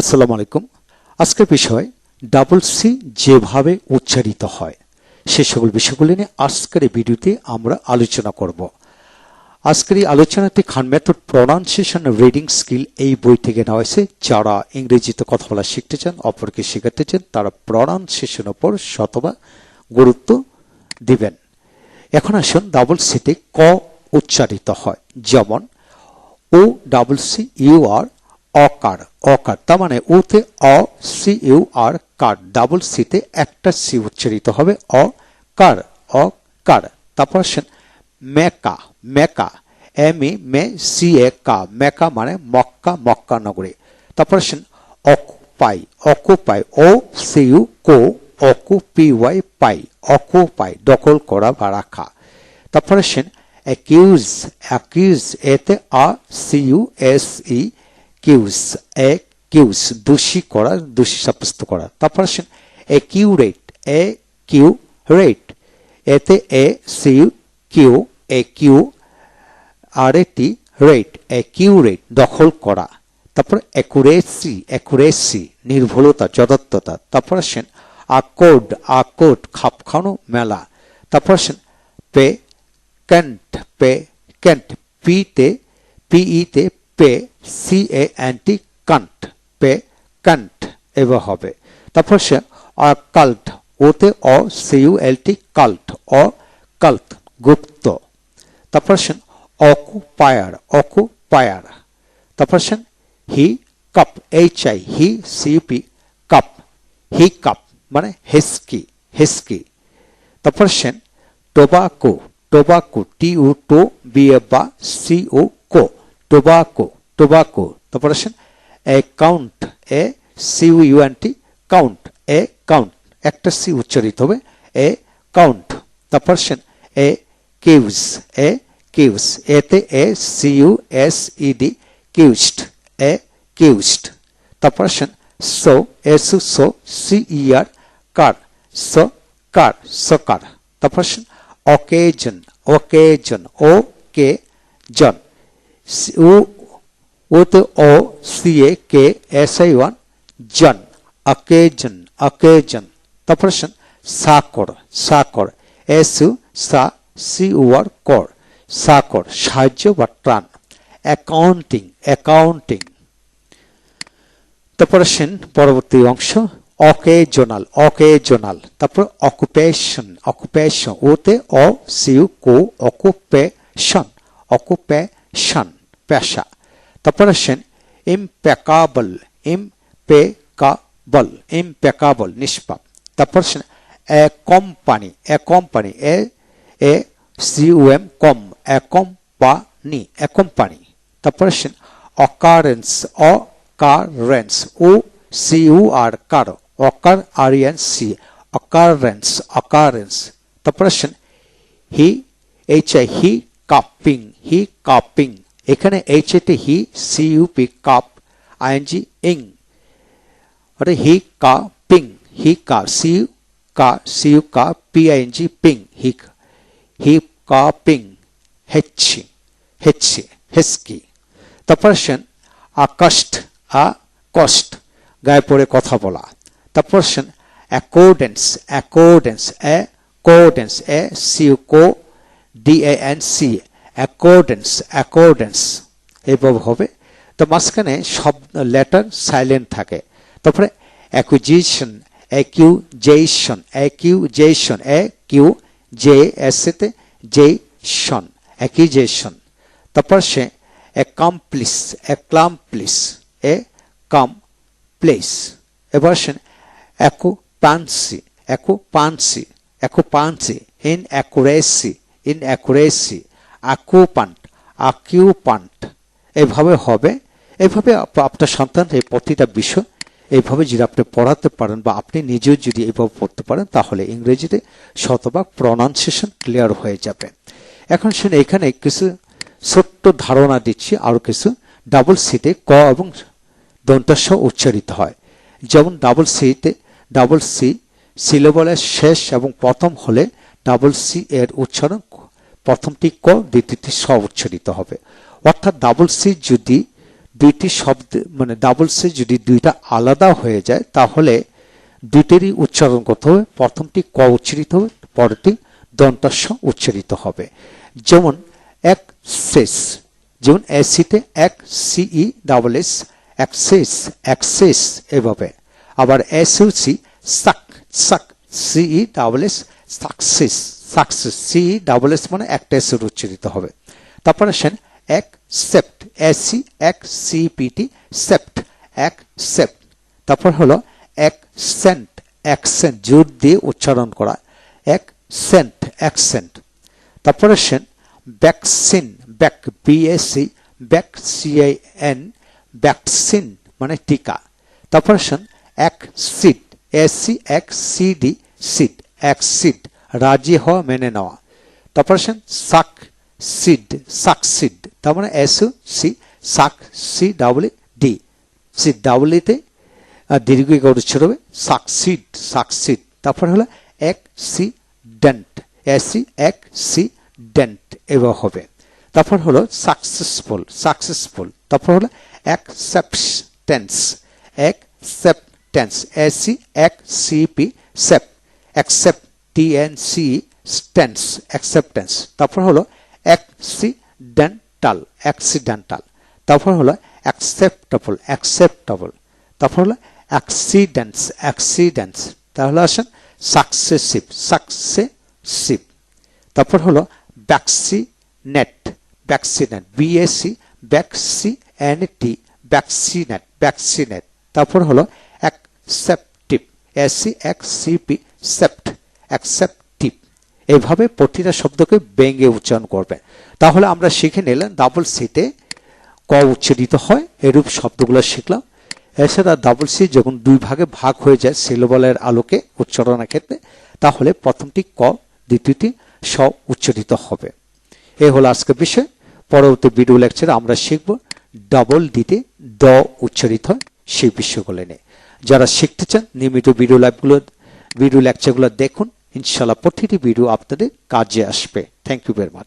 আসসালামু আলাইকুম। আজকের বিষয় ডাবল সি যেভাবে উচ্চারিত হয়, সে সকল বিষয়গুলি নিয়ে আজকের ভিডিওতে আমরা আলোচনা করব। আজকের এই আলোচনাতে Khan method pronunciation reading skill এই বই থেকে নেওয়া হয়েছে। যারা ইংরেজিতে কথা বলা শিখতে চান, অপরকে শেখাতে চান, তারা প্রনাউন্সিয়েশন ওপর শতবা গুরুত্ব দিবেন। এখন আসুন ডাবল সিতে ক উচ্চারিত হয়। যেমন, O double C U R occur occur. তার মানে ওতে অ, C, U, R, cur. Double সিতে একটা সি উচ্চারিত হবে অ কার অ কার তারপর আসেন মেকা মেকা। এম, ই, মে, সি, এ, কা। মেকা মানে মক্কা মক্কা নগরী। তারপর আসেন occupy occupy. O, C, U, co, occu, P, Y, py. Occupy, দখল করা বা রাখা। তারপর আসেন অ্যাকিউজ অ্যাকিউজ, এতে A, C, U, S, E cuse cuse দোষী করা, দোষী সাব্যস্ত করা। তারপর আসেন অ্যাকিউরেট এ কিউ রেট এতে A, C, cu, A, cu, R এটি রেট অ্যাকিউরেট দখল করা। তারপর অ্যাকুরেসি অ্যাকুরেসি নির্ভুলতা, যথার্থতা। তারপর আসেন আকোড আকোড খাপ খানো মেলা। তারপর আসেন পে ক্যান্ট পে ক্যান্ট পিতে পিইতে pay C A anti Kant pay Kant এবার হবে। তারপর সে কাল্ট ওতে অ C U L T cult অ কাল্ট গুপ্ত। তারপর সেন অকুপায়ার অকুপায়ার তারপর Sen hiccup H I hic C P cup hiccup মানে হেস্কি হেস্কি তারপর Sen tobacco tobacco T O to B বা C O co tobacco tobacco তারপর আসেন account A C U N T count count একটা সি উচ্চারিত হবে এ কাউন্ট তারপর আসেন এ কিউজ এ কিউজ এতে A C U S E D cused accused তারপর আসেন sau S sau C E R cer sau cer saucer তারপর আসেন অকেজন অকেজন ও কে জন ওতে O C A K S I one জন occasion occasion তারপর আসেন succour succour S U suc C war cour succour সাহায্য বা ত্রাণ অ্যাকাউন্টিং অ্যাকাউন্টিং তারপর আসেন পরবর্তী অংশ অকেজনাল অকেজনাল তারপর অকুপেশন অকুপেশন ওতে অ সিউ কো অকুপেশন অকুপেশন পেশা তারপর আসেন ইমপেকাবল ইমপেকাবল ইমপেকাবল নিষ্পাপ তারপর আসেন এ কোম্পানি এ কোম্পানি এ এ সিউএম কম এ কোম্পানি এ কোম্পানি তারপর আসেন অকারেন্স অকারেন্স ও সিউ আর কার অকার R N C occurrence occurrence তারপর আসেন হি এইচ I I hiccuping cupping এখানে এইচ এতে hic C U P cup ING ing অর্থাৎ hic cu ping hic cu C U কা সি ইউ কা P ING ping হি হি কা পিং হেচ্ছি হেচ্ছি হেস্কি তারপর আসেন আকাষ্ট আ, কষ্ট। গায়ে পড়ে কথা বলা। তারপর আসেন accordance accordance accordance A C co D A N C accordance accordance এইভাবে হবে। তো মাঝখানে সব লেটার সাইলেন্ট থাকে। তারপরে acquisition accusation accusation A Q J S এতে জেশন অ্যাকিউজেশন তারপর সে অ্যাকামপ্লিস অ্যাক্লামপ্লিস এ কাম প্লেস এবার সে occupancy occupancy occupancy inaccuracy inaccuracy occupant occupant এভাবে হবে। এভাবে আপনার সন্তান, এই প্রতিটা বিষয়, এইভাবে যদি আপনি পড়াতে পারেন বা আপনি নিজেও যদি এইভাবে পড়তে পারেন, তাহলে ইংরেজিতে শতভাগ প্রনাউন্সিয়েশন ক্লিয়ার হয়ে যাবে। এখন শুনে এখানে কিছু ছোট্ট ধারণা দিচ্ছি, আরও কিছু। ডাবল সিতে ক এবং দন্তাস্য উচ্চারিত হয়। যেমন ডাবল সিতে ডাবল সি, সিলেবলের শেষ এবং প্রথম হলে ডাবল সি এর উচ্চারণ প্রথমটি ক দ্বিতীয়টি স উচ্চারিত হবে। অর্থাৎ ডাবল সি যদি দুইটি শব্দ মানে ডাবল সি যদি দুইটা আলাদা হয়ে যায়, তাহলে দুইটারই উচ্চারণ করতে হবে। প্রথমটি ক উচ্চারিত হবে পরেরটি দন্তাস্য উচ্চারিত হবে। যেমন এক সেস, যেমন এসিতে এক সিই ডাবল এস অ্যাক্সেস অ্যাক্সেস এভাবে। আবার SUC suc suc C E double S success success C double S মানে একটা এসের উচ্চারিত হবে। তারপর আসেন এক সেপ্ট এসি এক সিপিটি সেপ্ট এক সেপ্ট তারপর হলো এক সেন্ট অ্যাকসেন্ট জোর দিয়ে উচ্চারণ করা। এক সেন্ট অ্যাকসেন্ট তারপর আসেন vaccine vac B S C vac C I N vaccine মানে টিকা। তারপর আসেন এক সিট এসি এক সিডি সিট সিট রাজি হওয়া মেনে নেওয়া। তারপর আসেন সাক সিড সাকসিড তার মানে S C suc C double D C double ইতে দীর্ঘ উচ্চার হবে সাকসিড সাকসিড তারপর হলো এক সি ডেন্ট এসি এক সি ডেন্ট এবার হবে। তারপর হলো সাকসেসফুল সাকসেসফুল। তারপর হলো অ্যাকসেপ্টেন্স অ্যাকসেপ্টেন্স এসি এক C P cep accept T N C tance acceptance তারপর হলো অ্যাক্সিডেন্টাল অ্যাক্সিডেন্টাল তারপর হলো অ্যাকসেপ্টেবল অ্যাকসেপ্টেবল তারপর হলো অ্যাক্সিডেন্টস অ্যাক্সিডেন্টস তাহলে আসেন সাকসেসিভ সাকসেসিভ তারপর হলো ভ্যাকসিনেট ভ্যাকসিনেট বিএসসি ভ্যাকসি এন টি ভ্যাকসিনেট ভ্যাকসিনেট তারপর হলো অ্যাকসেপ্টিভ এসি এক্সিপি সেপ্ট অ্যাকসেপ্টিভ এভাবে প্রতিটা শব্দকে ব্যঙ্গে উচ্চারণ করবেন তাহলে আমরা শিখে নিলাম ডাবল সিতে ক উচ্চারিত হয়, এরূপ শব্দগুলো শিখলাম। এছাড়া ডাবল সি যখন দুই ভাগে ভাগ হয়ে যায় সিলোবলের আলোকে উচ্চারণের ক্ষেত্রে, তাহলে প্রথমটি ক, দ্বিতীয়টি স উচ্চারিত হবে। এ হলো আজকের বিষয়। পরবর্তী ভিডিও লেকচারে আমরা শিখব ডাবল দিতে দ উচ্চারিত হয় সেই বিষয়গুলো নিয়ে। যারা শিখতে চান, নিয়মিত ভিডিও লাইভগুলো ভিডিও লেকচারগুলো দেখুন। ইনশাল্লাহ প্রতিটি ভিডিও আপনাদের কাজে আসবে। Thank you very much